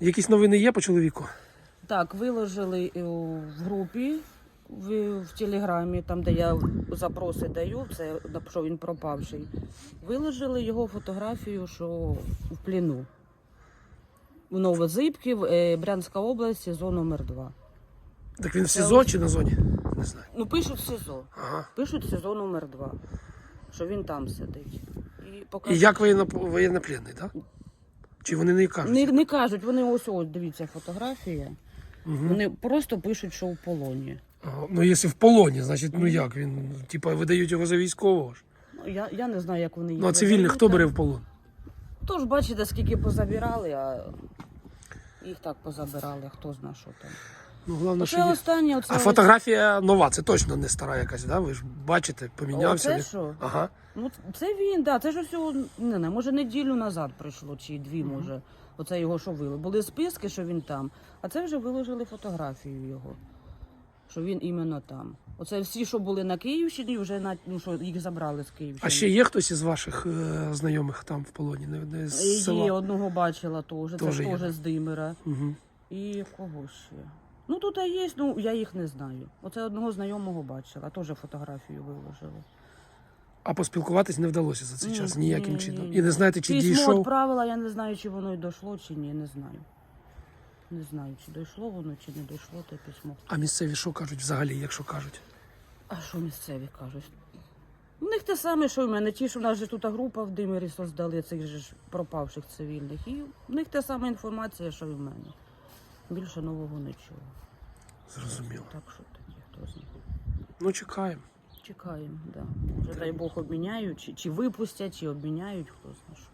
Якісь новини є по чоловіку? Так, виложили в групі в, в Телеграмі, там, де я запроси даю, це що він пропавший. Виложили його фотографію, що в плену. У Новозибків, е, Брянська область, СІЗО номер 2 Так він в СІЗО чи на зоні? Не знаю. Ну, пишуть СІЗО. Ага. Пишуть СІЗО номер 2 що він там сидить. І, поки... І як воєнно, воєннопленний, так? Чи вони не кажуть? не, не кажуть, вони ось ось дивіться фотографія. Угу. Вони просто пишуть, що в полоні. Ага. Ну, якщо в полоні, значить, ну як він? Типа видають його за військового ж. Ну, я, я не знаю, як вони їх Ну а цивільних хто бере в полон? Тож бачите, скільки позабирали, а їх так позабирали, хто зна що там. Ну, головне, Оце що є. останнє, оце А ось- фотографія нова, це точно не стара якась, да? Ви ж бачите, помінявся. Оце він. що? Ага. Ну, це він, да, це ж усього, не знаю, може неділю назад прийшло, чи дві, може. Оце його що вили. Були списки, що він там, а це вже виложили фотографію його. Що він іменно там. Оце всі, що були на Київщині, вже на ну, що їх забрали з Київщини. А ще є хтось із ваших е, знайомих там в полоні? Не, не з Є, села? одного бачила теж, це Теж ж є, теж з Димира. Угу. І кого ще? Ну тут є, ну я їх не знаю. Оце одного знайомого бачила, теж фотографію виложили. А поспілкуватись не вдалося за цей Ні, час ніяким ні, чином. ні, І не знаєте, чи Письмо дійшов. відправила, я не знаю, чи воно й дійшло, чи ні, не знаю. Не знаю, чи дійшло воно, чи не дійшло те письмо. А місцеві що кажуть взагалі, якщо кажуть? А що місцеві кажуть? У них те саме, що й в мене. Ті, що в нас же тут група в Димирі создали цих же ж пропавших цивільних. І в них те саме інформація, що й в мене. Більше нового нічого. Зрозуміло. Так що таке, хто знає. Ну, чекаємо. Чекаємо, да. Може, дай Бог обміняють, чи, чи випустять, чи обміняють, хто знає що.